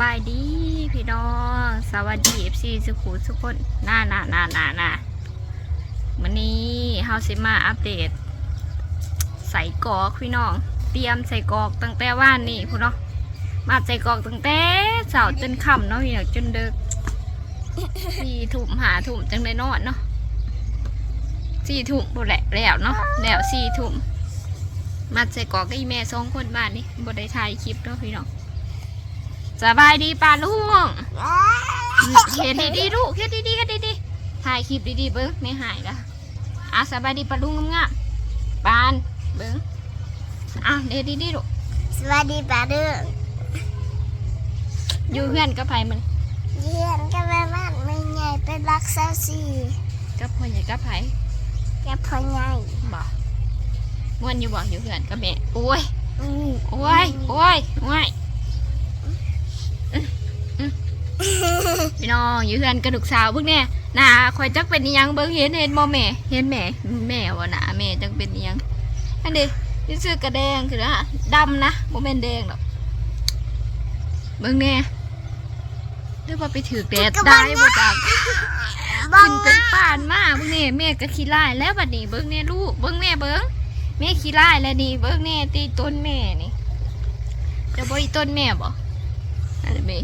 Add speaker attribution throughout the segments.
Speaker 1: บายดีพี่น้อง สวัสดีเอฟซีสุขุทุกคนหน้าหน้าหน้าหน้าหน้าวันนี้เฮาสิมาอัปเดต ใส่กอกพี่น้อง เตรียมใส่กอกตั้งแต่ว่านนี่พี่น้องมาใส่กอกตั้งแต่เช้าจนค่ำเนาะพี่น้องจนเดึกสี่ทุ่มหาทุ่มจังได้นอนเนาะสี่ทุ่มบ่แหละแล้วเนาะแล้วสี่ทุ่มมาใส่กอกกับอีแม่สองคนบ้านนี่บ่ได้ถ่ายคลิปเนาะพี่น้อง สบายดีป่าลุงเฮ็ดดีๆลูกเฮ็ดดีๆเฮ็ดดีๆถ่ายคลิปดีๆเบิ้งไม่หายละอะสบายดีป่าลุงงามๆปานเบิ้งอะเฮ็ดดีๆลูก
Speaker 2: สวัสดีป้าเด้อ
Speaker 1: อยู่เพื่อนกับไผมัน
Speaker 2: เยี่ยนกับแม่บ้านไม่ใหญ่เป็นรักเซาซี
Speaker 1: กับพ่อใหญ่กับไผ
Speaker 2: แกพ่อใหญ่
Speaker 1: บ่ม่วนอยู่บ่อยู่เพื่อนกับแม่โอ้ย
Speaker 2: อืม
Speaker 1: โอ้ยโอ้ยโอ้ยอื้ออื้อ พี่น้องอยู่เพื่อนกระดูกสาวพวกเนี่ยหนาคอยจักเป็นอิหยังเบิ้งเห็นเห็นบ่แม่เห็นแม่แม่ว่าหน้าแม่จักเป็นอิหยังอันนี้นี่ซื้อกระแดงคือนะดำนะบ่แม่นแดงหรอกเบิ้งแน่หรือว่าไปถือแดดได้บ่จัก
Speaker 2: บ้อ
Speaker 1: ขึ้นเป็นป่านมากเบิ้งแน่แม่ก็ขี้ร้ายแล้วบัดนี้เบิ้งแน่ลูกเบิ้งแม่เบิ้งแม่ขี้ร้ายแล้วนี่เบิ้งแน่ตีต้นแม่นี่จะบ่อีต้นแม่บ่อันนี้แม่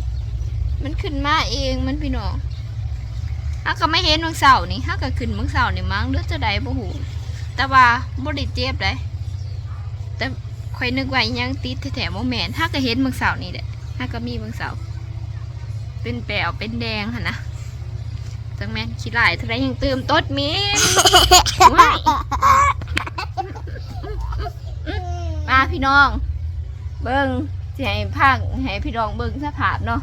Speaker 1: มันขึ้นมาเองมันพี่น้องฮักก็ไม่เห็นบางเสาร์นี่ฮักก็ขึ้นบางเสาร์นี่มั้งหรือดจะใดบ่ฮู้แต่ว่าบ่ได้เจ็บเลยแต่ข่อยนึกว่ายังติดแท้ๆบ่แมนฮักก็เห็นบางเสาร์นี่แหละฮักก็มีบางเสาร์เป็นแปลวเป็นแดงหั่นนะจังแม่นขี้ลายท่าไรยังเติมตดมีว้ายมาพี่น้อง เบิ้งให้พังให้พี่น้องเบิ้งสภาพเนาะ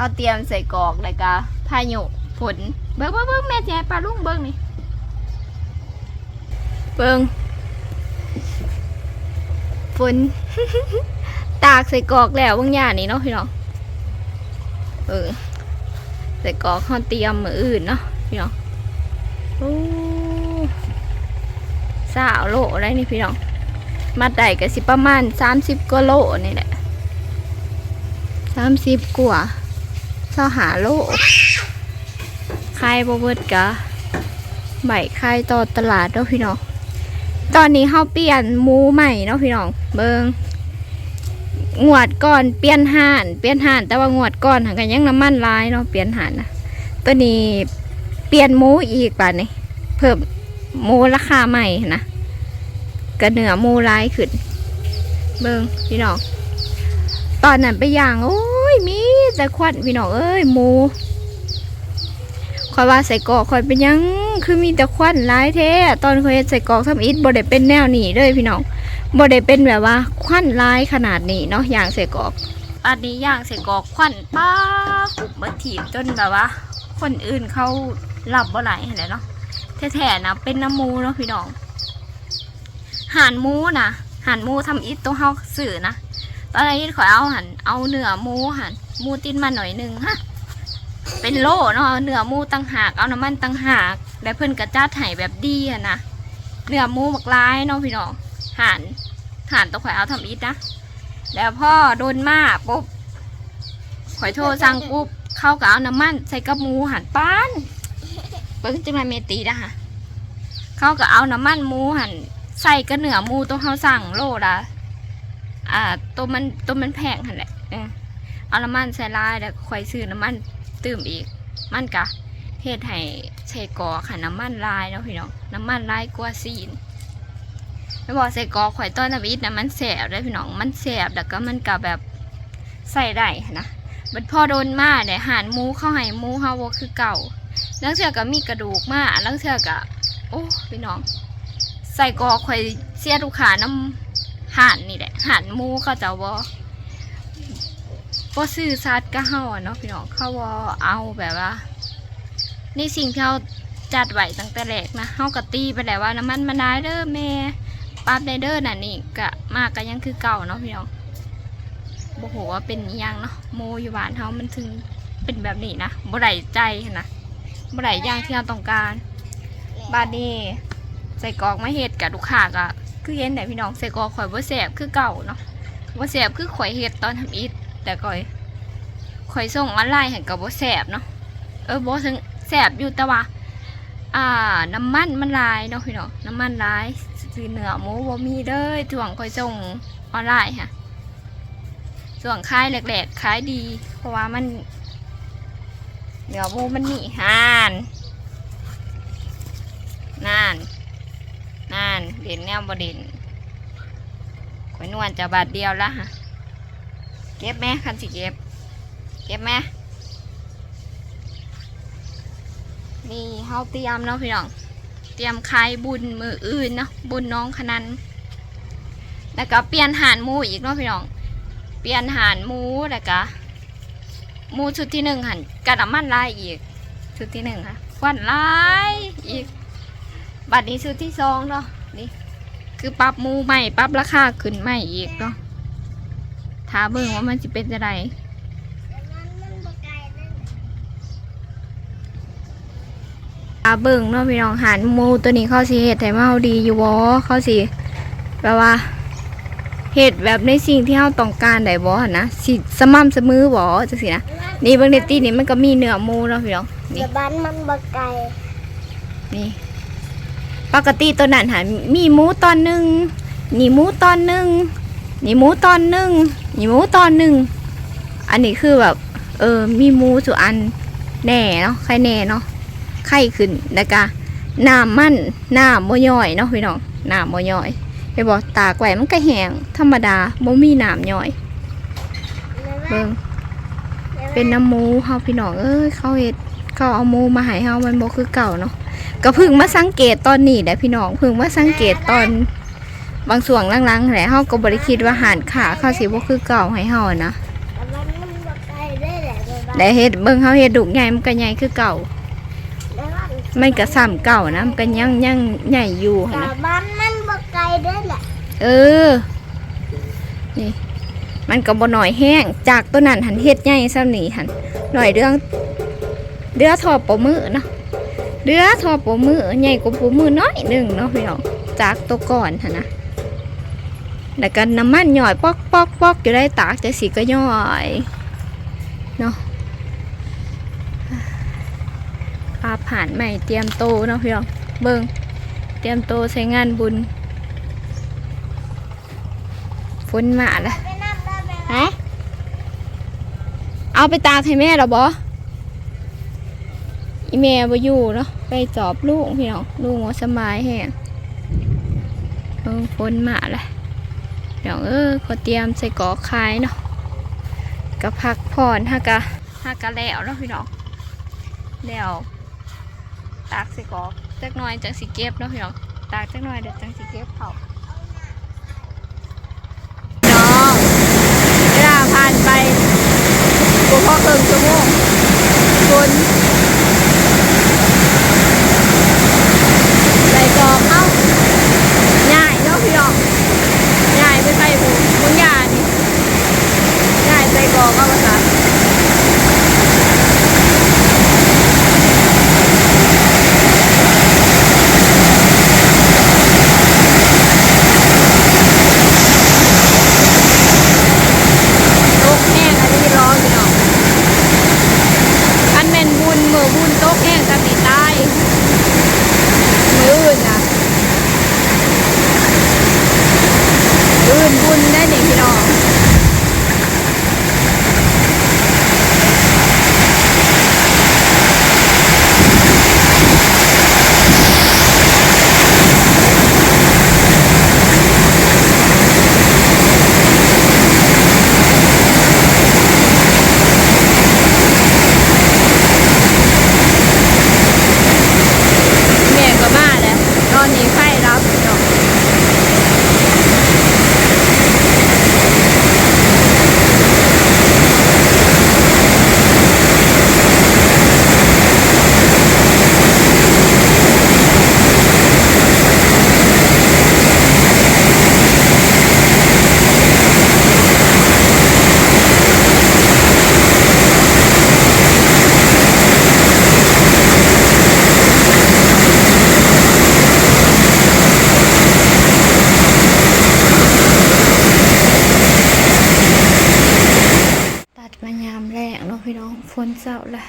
Speaker 1: เขาเตรียมใส่กอกแล้วก็พายุฝนเบิ้งเบิ้งเบิ้งแม่จะให้ปลาลุงเบิ้งนี่เบิ้งฝน ตากใส่กอกแล้วบางอย่างนี่เนาะพี่น้องเออใส่กอกข้าเตรียมมืออื่นเนาะพี่น้องโอ้สาวโลอะไรนี่พี่น้องมาได้ก็สิประมาณสามสิบกว่าโลนี่แหละสามสิบกว่า เศร้าหาโลขายบเบิดกะใบขายต่อตลาดเนาะพี่น้อง ตอนนี้เขาเปลี่ยนหมูใหม่เนาะพี่น้อง เบิงงวดก่อนเปลี่ยนห่าน เปลี่ยนห่าน แต่ว่างวดก่อนหันกันยังน้ำมันลายเนาะเปลี่ยนห่านนะตัวนี้เปลี่ยนหมูอีกป่ะนี่เพิ่มหมูราคาใหม่นะกระเหนือหมูลายขึ้น เบิงพี่น้อง ตอนนั้นไปย่างโอ้ แต่ควันพี่น้องเอ้ยหมูคอยว่าใส่กอกคอยเป็นยังคือมีแต่ควันร้ายแท้ตอนคอยใส่กอกทำอิฐบ่ได้เป็นแนวนี้เลยพี่น้องบ่ได้เป็นแบบว่าควันร้ายขนาดนี้เนาะอย่างใส่กอก อันนี้ย่างใส่กอกควันป้ากุบมาถีบจนแบบว่า คนอื่นเขาหลับบ่ไหลเห็นไหมเนาะแท้ๆนะเป็นน้ำหมูเนาะพี่น้องห่นหมูนะห่นหมูทำอิฐตัวเฮาสื่อนะตอนนี้ขอยเอาหันเอาเนื้อหมูหัน มูตินมาหน่อยหนึ่งฮะเป็นโลเนาะเนื้อมูตั้งหากเอาน้ำมันตั้งหากแล้เพิ่นกระจัดไห้แบบดีอะนะเนื้อมูบักร้ายเนาะพี่น้องหันหันตัวข่อยเอาทำอิฐนะแล้วพ่อโดนมาปุ๊บข่อยโทรสั่งปุ๊บเข้าก็เอาน้ำมันใส่กับมูหันป้านเปิ้งจังไรเมตีนะฮะเข้าก็เอาน้ำมันมูหันใส่กับเนื้อมูตัวเขาสั่งโลละอ่าตัวมันตัวมันแพงหันแหละ เอาน้ำมันใส่ลายแล้วค่อยซื้อน้ำมันตื่มอีก มันกะเฮ็ดให้ใส่กอค่ะน้ำมันลายเนาะพี่น้องน้ำมันลายกว่าซีนไม่บอกใส่กอข่อยต้นน้ำอิฐนะมันแสบเลยพี่น้องมันแสบแล้วก็มันกะแบบใส่ได้นะบัดพอโดนมาเนี่ยหานมูเข้าให้มูเฮาบ่คือเก่าแล้วเสือก็มีกระดูกมาแล้วเสือก็โอ้พี่น้อง ใส่กอข่อยเสียลูกค้าน้ำห่านนี่แหละห่านมูเขาจะว่า บ่ซื้อซัดก็เฮาอะเนาะพี่น้องเขาว่าเอาแบบว่า ในสิ่งที่เราจัดไว้ตั้งแต่แรกนะเฮาก็ตีไปแล้วว่าน้ำมันมะนาวเด้อแม่ปั๊บไดเด้อน่ะนี่ก็มากก็ยังคือเก่าเนาะพี่น้องบ่ฮู้ว่าเป็นยังเนาะหมูอยู่บ้านเฮามันถึงเป็นแบบนี้นะบ่ได้ใจนะบ่ได้อย่างที่เราต้องการบาดนี้ใส่กอกมาเฮ็ดกับลูกค้าก็คือเห็นแต่พี่น้องใส่กอกข่อยบ่แสบคือเก่าเนาะบ่แสบคือข่อยเฮ็ดตอนทำอิฐ แต่ก่อยข่อยส่งออนไลน์ให้กับบ่แสบเนาะเออบ่ถึงแสบอยู่แต่ว่าอ่าน้ำมันมันลายเนาะพี่เน้องน้ำมันลายซื้อเนื้อหมูบ่มีเด้อถ่วงข่อยส่งออนไลน์ค่ะส่วงขายแหลกๆขายดี เพราะว่ามันเนื้อหมูมันมีหานนานนานเด่นแนวบ่เด่นข่อยนวลจะบาทเดียวละฮะ เก็บแม่คันสิเก็บ เก็บไหมนี่เฮาเตรียมเนาะพี่น้อง เตรียมคายบุญมืออื่นเนาะบุญน้องขนันแล้วก็เปลี่ยนหานหมูอีกเนาะพี่น้อง เปลี่ยนหานหมูแล้วก็หมูชุดที่หนึ่งหันกระดมันลายอีก ชุดที่หนึ่งค่ะควันลายอีก บัดนี้ชุดที่สองเนาะนี่คือปรับหมูใหม่ปรับราคาขึ้นใหม่อีกเนาะ ถ้าเบิ่งว่ามันจะเป็นจะได
Speaker 2: แต่มันมันบ่ไกลนั่น
Speaker 1: อาเบิ่งเนาะพี่น้องหันหมูตัวนี้เขาสิเฮ็ดให้มาเฮาดีอยู่บ่เขาสิแบบว่าเฮ็ดแบบในสิ่งที่เฮาต้องการได้บ่หั่นนะสิสม่ำเสมอบ่จังซี่นะนี่เบิ่งในตีนี่มันก็มีเนื้อหมูเนาะพี่น้องนี่
Speaker 2: แต่บ้านมันบ่ไกล
Speaker 1: นี่ ปกติตัวนั้นหันมีหมูตอนหนึงนี่หมูตอนหนึง นี่หมูตอนหนึ่งนี่หมูตอนหนึ่งอันนี้คือแบบ เออ มีหมูสุอันแน่เนาะใครแน่เนาะไข้ขึ้นแล้วก็น้ำมันน้ำบ่ย่อยเนาะพี่น้องน้ำบ่ย่อยไปบอกตากไว้มันก็แห้งธรรมดาบ่มีน้ำย่อยเบิ่งเป็นน้ำหมูเฮาพี่น้องเอ้ยเขาเฮ็ดเขาเอาหมูมาให้เฮามันบ่คือเก่าเนาะก็เพิ่งมาสังเกตตอนนี้แหละพี่น้องเพิ่งมาสังเกตตอน บางส่วนหลังๆแหละเฮาก็บ่ได้คิดว่าหารขาเขาสิบ่คือเก่าให้เฮานะ
Speaker 2: แต่บ้านมันบ่ไกลได้แหละแม่ว่า
Speaker 1: และเฮ็ดเบิ่งเฮาเฮ็ดดุกใหญ่มันก็ใหญ่คือเก่า
Speaker 2: แม่ว่า
Speaker 1: มันก็ซ้ำเก่านะมันก็ยังยังใหญ่อยู่หั่น
Speaker 2: แต่
Speaker 1: นะ
Speaker 2: บ้านมันบ่ไกลได้แหละ
Speaker 1: เออนี่มันก็บ่หน่อยแห้งจากตัวนั้นหันเฮ็ดใหญ่ซ้ำนี่หันหน่อยเรื่องเดือทอปมือเนาะเดือทอปมือใหญ่กว่าปมือน้อยหนึ่งเนาะพี่น้องจากตัวก่อนหันนะ แล้วก็น้ำมันหย่อยปอกปอกปอกอยู่ได้ตากจะสีก็ย่อยเนาะปลาผ่านใหม่เตรียมโตเนาะพี่น้องเบิ่งเตรียมโตใช้งานบุญฝนมาแล้ว
Speaker 2: ไปนั่งได้แม่ว่า
Speaker 1: ฮะเอาไปตากให้แม่เหรอบออีแม่บ่อยู่เนาะไปจอบลูกพี่น้องลูกว่าสบายแฮงเออฝนมาแล้ว เดี๋ยวเออขอเตรียมใส่กอคายเนาะกะพักผ่อนฮากะฮากะแล้วเนาะพี่น้องแล้วตากใส่กอกจักหน่อยจังสิเก็บเนาะพี่น้องตากจักหน่อยเดี๋ยวจังสิเก็บเผา แรกเนาะพี่น้องฝนเศร้าละ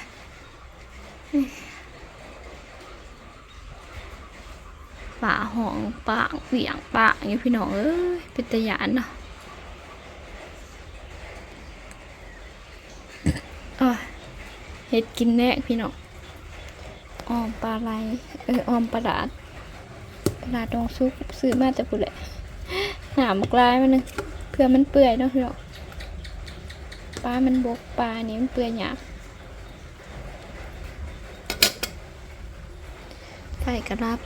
Speaker 1: ป่าหองป่างเปียงป่าอยู่พี่น้องเอ้ยเป็นตะยานเนาะเฮ็ดกินแน่พี่น้องออมปลาไหลเออออมปลาดาดปลาดองซุปซื้อมาแต่ปุแหละหามกลายมันนึงเพื่อมันเปื่อยเนาะพี่น้อง ปลา มันบกปลานี่มันเปื่อยหยาบไฟกระลับ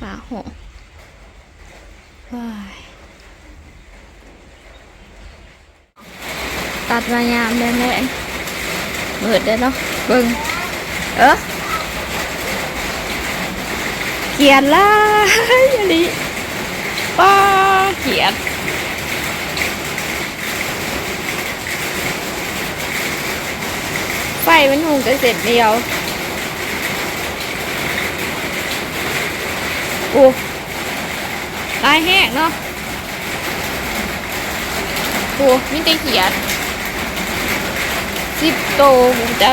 Speaker 1: ปลาหงว้ายตัดมายามแม่ๆเบิดได้เนาะเบิ่งเออเกียดละอย่าดิป้าเกียด ไฟ มันหุงกันเสร็จเดียวอู้ลายแห้งเนาะอู้มีแต่เขียดสิบโตผมจะ